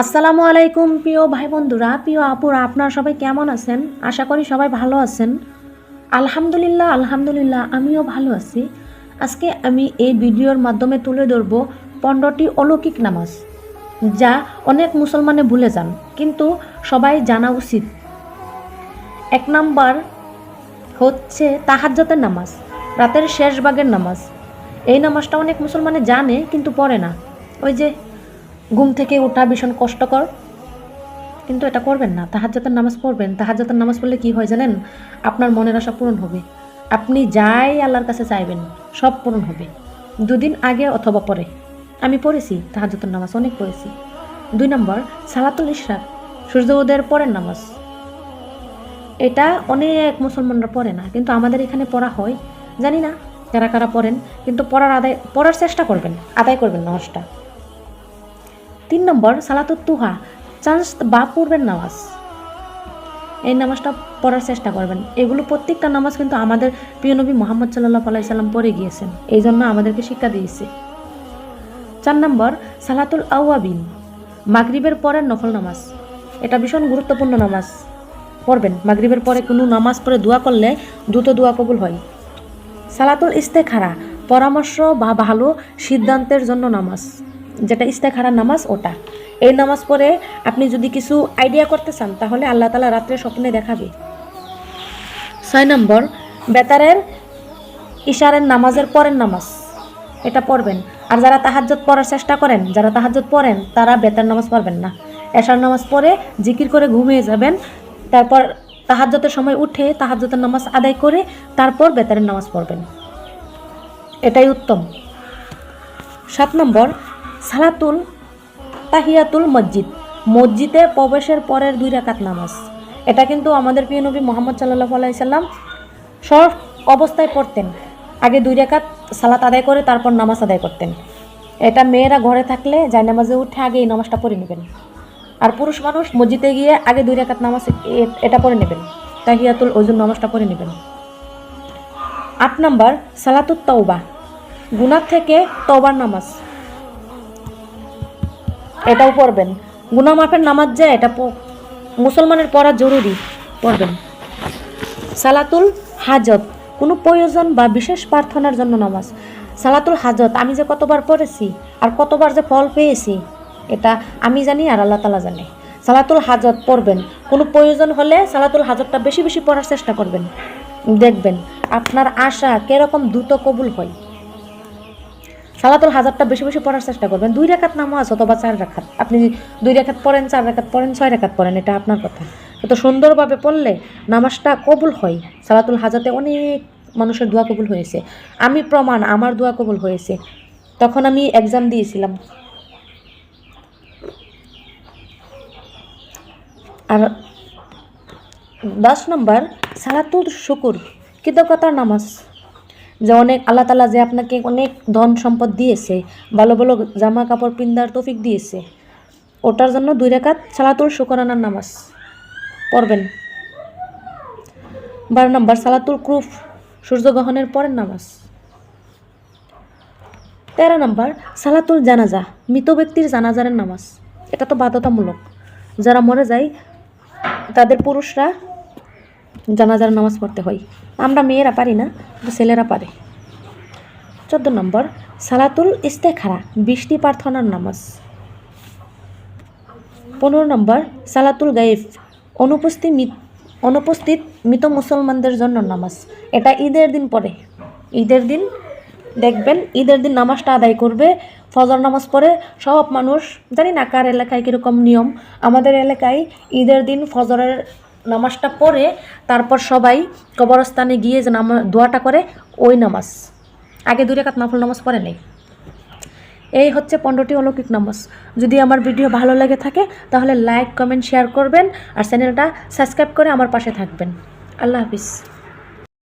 আসসালামু আলাইকুম প্রিয় ভাই বন্ধুরা প্রিয় আপুরা, আপনারা সবাই কেমন আছেন? আশা করি সবাই ভালো আছেন। আলহামদুলিল্লাহ আলহামদুলিল্লাহ, আমিও ভালো আছি। আজকে আমি এই ভিডিওর মাধ্যমে তুলে ধরব পনেরোটি অলৌকিক নামাজ, যা অনেক মুসলমানে ভুলে যান, কিন্তু সবাই জানা উচিত। এক নাম্বার হচ্ছে তাহাজ্জতের নামাজ, রাতের শেষ ভাগের নামাজ। এই নামাজটা অনেক মুসলমানে জানে, কিন্তু পড়ে না। ওই যে ঘুম থেকে ওঠা ভীষণ কষ্টকর। কিন্তু এটা করবেন না তাহাজ্জাতের নামাজ পড়বেন। তাহাজ্জাতের নামাজ পড়লে কি হয় জানেন? আপনার মনের আশা পূরণ হবে। আপনি যাই আল্লাহর কাছে চাইবেন, সব পূরণ হবে। দুদিন আগে অথবা পরে। আমি পড়েছি তাহাজ্জাতের নামাজ অনেক পড়েছি। দুই নম্বর, সালাতুল ইশরাক, সূর্য উদয়ের পরের নামাজ। এটা অনেক মুসলমানরা পড়ে না, কিন্তু আমাদের এখানে পড়া হয়। জানি না কারা কারা পড়েন, কিন্তু পড়ার আদায়, পড়ার চেষ্টা করবেন, আদায় করবেন নামাজটা। তিন নম্বর, সালাতুত তুহা। চান্স বা পূর্বের নামাজ। এই নামাজটা পড়ার চেষ্টা করবেন। এগুলো প্রত্যেকটা নামাজ কিন্তু আমাদের প্রিয় নবী মোহাম্মদ সাল্লাহ আলাইসাল্লাম পড়ে গিয়েছেন। এই জন্য আমাদেরকে শিক্ষা দিয়েছে। চার নম্বর, সালাতুল আউয়াবিন মাগরিবের পরের নফল নামাজ। এটা ভীষণ গুরুত্বপূর্ণ নামাজ। পড়বেন। মাগরিবের পরে কোনো নামাজ পড়ে দোয়া করলে দ্রুত দোয়া কবুল হয়। সালাতুল ইস্তেখারা, পরামর্শ বা ভালো সিদ্ধান্তের জন্য নামাজ। যেটা ইস্তেখারা নামাজ, ওটা। এই নামাজ পড়ে আপনি যদি কিছু আইডিয়া করতে চান, তাহলে আল্লাহ তালা রাত্রে স্বপ্নে দেখাবে। ছয় নম্বর, বেতারের ইশারের নামাজের পরের নামাজ। এটা পড়বেন। আর যারা তাহাজ্জত পড়ার চেষ্টা করেন, যারা তাহাজ্জত পড়েন, তারা বেতার নামাজ পড়বেন না। এশার নামাজ পড়ে জিকির করে ঘুমিয়ে যাবেন, তারপর তাহাজ্জতের সময় উঠে তাহাজ্জতের নামাজ আদায় করে তারপর বেতারের নামাজ পড়বেন। এটাই উত্তম। সাত নম্বর সালাতুল তাহিয়াতুল মসজিদ। মসজিদে প্রবেশের পরের দুই রাকাত নামাজ। এটা কিন্তু আমাদের প্রিয় নবী মোহাম্মদ সাল্লাহ আলাইসাল্লাম সব অবস্থায় পড়তেন। আগে দুই রেখাত সালাত আদায় করে তারপর নামাজ আদায় করতেন। এটা মেয়েরা ঘরে থাকলে যায় নামাজে উঠে আগে এই নামাজটা পড়ে নেবেন। আর পুরুষ মানুষ মসজিদে গিয়ে আগে দুই রেখাত নামাজ এটা পড়ে নেবেন। তাহিয়াতুল ওজন নামাজটা পড়ে নেবেন। আট নম্বর, সালাতুত তওবা। গুনার থেকে তওবার নামাজ। এটাও পড়বেন। গুনা মাফের নামাজ যে এটা মুসলমানের পড়া জরুরি, পড়বেন। সালাতুল হাজত, কোনো প্রয়োজন বা বিশেষ প্রার্থনার জন্য নামাজ। সালাতুল হাজত, আমি যে কতবার পড়েছি আর কতবার যে ফল পেয়েছি, এটা আমি জানি আর আল্লাহ তালা জানে। সালাতুল হাজত পড়বেন। কোনো প্রয়োজন হলে সালাতুল হাজতটা বেশি বেশি পড়ার চেষ্টা করবেন। দেখবেন আপনার আশা কীরকম দ্রুত কবুল হয়। সালাতুল হাজারটা বেশি বেশি পড়ার চেষ্টা করবেন। দুই রেখাত নামাজ অথবা চার রেখাত। আপনি দুই রেখাত পড়েন, চার রেখাত পড়েন, ছয় রেখাত পড়েন, এটা আপনার কথা। তো সুন্দরভাবে পড়লে নামাজটা কবুল হয়। সালাতুল হাজাতে অনেক মানুষের দোয়া কবুল হয়েছে। আমি প্রমাণ, আমার দোয়া কবুল হয়েছে। তখন আমি এক্সাম দিয়েছিলাম। আর দশ নম্বর, সালাতুল শুকুর, কৃতজ্ঞতার নামাজ। যে অনেক আল্লাহ তালা যে আপনাকে অনেক ধন সম্পদ দিয়েছে, ভালো ভালো জামা কাপড় পিন্দার তৌফিক দিয়েছে, ওটার জন্য দুই রেখাত সালাতুল শুকরানার নামাজ পড়বেন। বারো নম্বর, সালাতুল ক্রুফ, সূর্যগ্রহণের পরের নামাজ। তেরো নম্বর, সালাতুল জানাজা, মৃত ব্যক্তির জানাজারের নামাজ। এটা তো বাধ্যতামূলক। যারা মরে যায়, তাদের পুরুষরা জানাজার নামাজ পড়তে হয়। আমরা মেয়েরা পারি না ছেলেরা পারে। চোদ্দ নম্বর, সালাতুল ইস্তেখারা, বৃষ্টি প্রার্থনার নামাজ। পনেরো নম্বর, সালাতুল গাইফ অনুপস্থিত অনুপস্থিত মৃত মুসলমানদের জন্য নামাজ। এটা ঈদের দিন পড়ে। ঈদের দিন দেখবেন, ঈদের দিন নামাজটা আদায় করবে, ফজর নামাজ পড়ে, সব মানুষ, জানি না কার এলাকায় কীরকম নিয়ম, আমাদের এলাকায় ঈদের দিন ফজরের নামাজটা পড়ে তারপর সবাই কবরস্থানে গিয়ে যে নামা দোয়াটা করে, ওই নামাজ। আগে দুই রেখাত নফল নামাজ পড়ে নেই। এই হচ্ছে পনেরোটি অলৌকিক নামাজ। যদি আমার ভিডিও ভালো লাগে থাকে, তাহলে লাইক, কমেন্ট, শেয়ার করবেন আর চ্যানেলটা সাবস্ক্রাইব করে আমার পাশে থাকবেন। আল্লাহ হাফিজ।